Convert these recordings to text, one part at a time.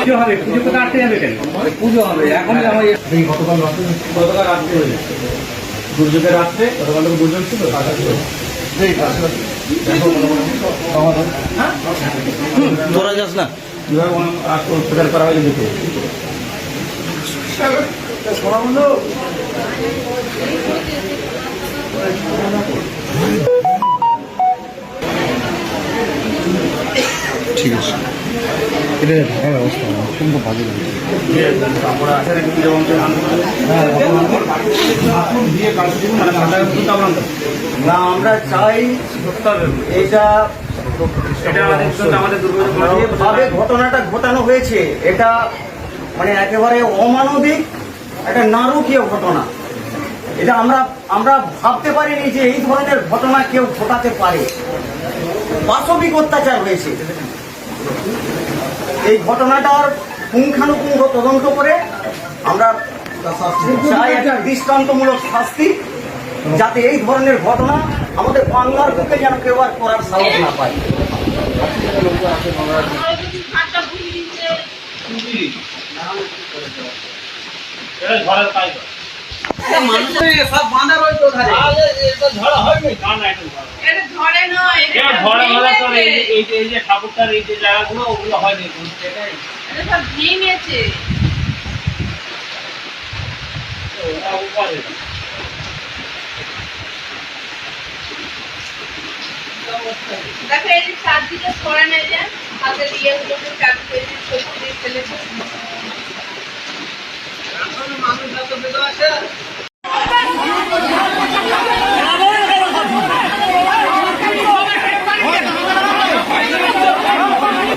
পুজো হবে পুজো কোথায় আটকে যাবে কেন? পুজো হবে এখন আমার এই গতকাল রাত্রে গতকাল রাত্রে হয়েছে। দুর্যোগের রাত্রে গতকাল তো দুর্যোগ ছিল। কাজটা তোরা যাস না। কীভাবে প্রচার করা হয়েছে দেখে। ঠিক এটা ঢাকার অবস্থা অত্যন্ত বাজে মানে না আমরা চাই এটা এটা আমাদের কিন্তু আমাদের ঘটনাটা ঘটানো হয়েছে। এটা মানে একেবারে অমানবিক একটা নারকীয় ঘটনা। এটা আমরা আমরা ভাবতে পারিনি যে এই ধরনের ঘটনা কেউ ঘটাতে পারে। পাশবিক অত্যাচার হয়েছে। এই ঘটনাটার পুঙ্খানুপুঙ্খ তদন্ত করে আমরা চাই একটা দৃষ্টান্তমূলক শাস্তি যাতে এই ধরনের ঘটনা আমাদের বাংলার বুকে যেন কেউ আর করার সাহস না পায় মানুষের সব বাঁধা রয়েছে ধরে নয় এটা ভেঙেছে। এটা সব ভেঙেছে দেখো এই যে চারদিকে সরানো যায় হাতের ইয়েগুলোকে চারদিকে এই যে ছবি দিয়ে ফেলেছে। মানুষ যত বেদা আছে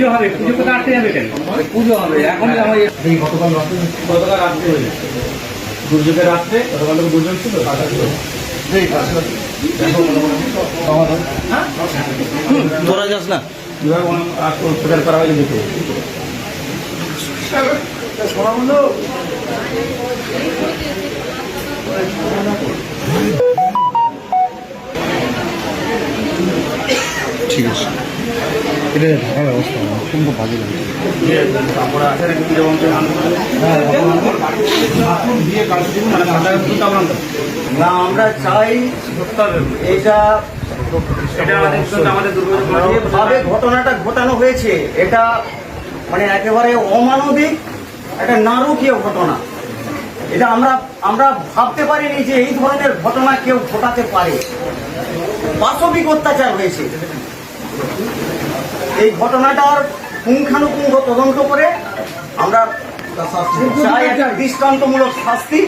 পুজো হবে পুজো কোথায় আটকে যাবে কেন? পুজো হবে এখন আমার এই গতকাল রাত্রে গতকাল রাত্রে হয়েছে। দুর্যোগের রাত্রে গতকাল তো দুর্যোগ ছিল এই তোরা যাস না। কীভাবে প্রচার করা হয়েছে দেখে এটা ঢাকার অবস্থা, অত্যন্ত বাজে না, আমরা চাই এটা আমাদের ঘটনাটা ঘটানো হয়েছে। এটা মানে একেবারে অমানবিক, একটা নারকীয় ঘটনা। এটা আমরা আমরা ভাবতে পারিনি যে এই ধরনের ঘটনা কেউ ঘটাতে পারে। পাশবিক অত্যাচার হয়েছে। এই ঘটনাটার পুঙ্খানুপুঙ্খ তদন্ত করে আমরা চাই একটা দৃষ্টান্তমূলক শাস্তি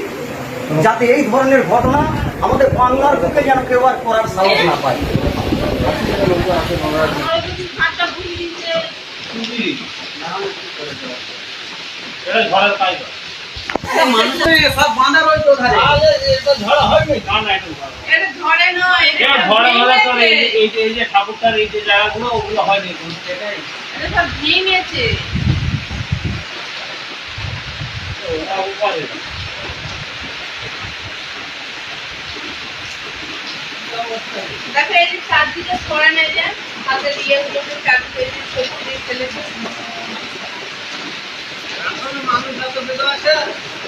যাতে এই ধরনের ঘটনা আমাদের বাংলার বুকে যেন কেউ আর করার সাহস না পায়। দিচ্ছে সব বাঁধা রয়েছে এটা ধরে নয় এটা ভেঙেছে। এটা সব ভেঙেছে। দেখো এই যে চারদিকে সরানো যায় হাতের ইয়েগুলোকে চারদিকে এই যে ছবি দিয়ে ফেলেছে। মানুষ যত বেদা আছে